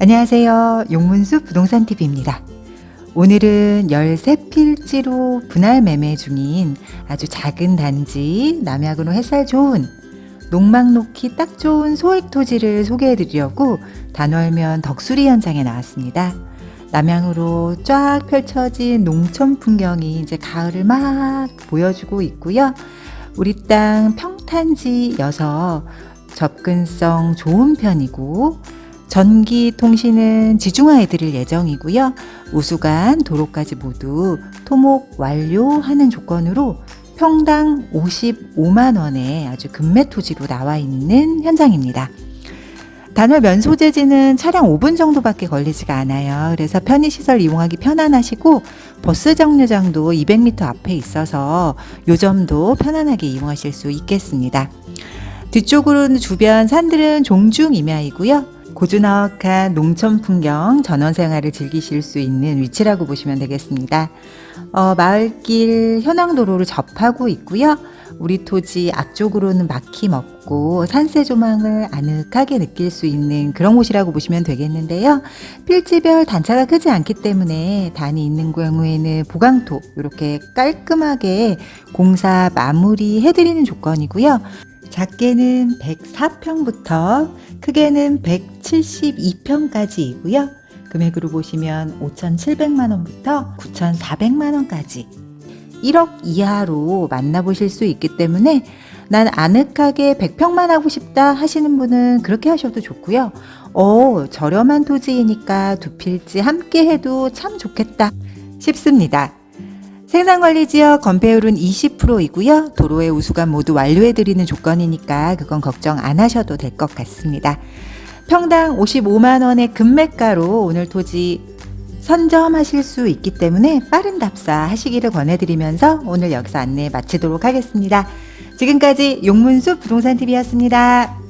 안녕하세요. 용문수 부동산 TV입니다. 오늘은 13필지로 분할 매매 중인 아주 작은 단지 남양으로 햇살 좋은 농막 놓기 딱 좋은 소액 토지를 소개해 드리려고 단월면 덕수리 현장에 나왔습니다. 남양으로 쫙 펼쳐진 농촌 풍경이 이제 가을을 막 보여주고 있고요. 우리 땅 평탄지여서 접근성 좋은 편이고 전기 통신은 지중화해 드릴 예정이고요. 우수간 도로까지 모두 토목 완료하는 조건으로 평당 55만 원의 아주 금매 토지로 나와 있는 현장입니다. 단월 면소재지는 차량 5분 정도밖에 걸리지가 않아요. 그래서 편의시설 이용하기 편안하시고 버스 정류장도 200m 앞에 있어서 요 점도 편안하게 이용하실 수 있겠습니다. 뒤쪽으로는 주변 산들은 종중 임야이고요. 고즈넉한 농촌 풍경, 전원 생활을 즐기실 수 있는 위치라고 보시면 되겠습니다. 어, 마을길 현황도로를 접하고 있고요. 우리 토지 앞쪽으로는 막힘 없고 산세 조망을 아늑하게 느낄 수 있는 그런 곳이라고 보시면 되겠는데요. 필지별 단차가 크지 않기 때문에 단이 있는 경우에는 보강토 이렇게 깔끔하게 공사 마무리 해드리는 조건이고요. 작게는 104평부터 크게는 172평까지이고요. 금액으로 보시면 5,700만 원부터 9,400만 원까지 1억 이하로 만나보실 수 있기 때문에 난 아늑하게 100평만 하고 싶다 하시는 분은 그렇게 하셔도 좋고요. 어, 저렴한 토지이니까 두 필지 함께 해도 참 좋겠다 싶습니다. 생산관리 지역 건폐율은 20%이고요. 도로의 우수관 모두 완료해드리는 조건이니까 그건 걱정 안 하셔도 될 것 같습니다. 평당 55만 원의 금매가로 오늘 토지 선점하실 수 있기 때문에 빠른 답사 하시기를 권해드리면서 오늘 여기서 안내 마치도록 하겠습니다. 지금까지 용문수 부동산 TV였습니다.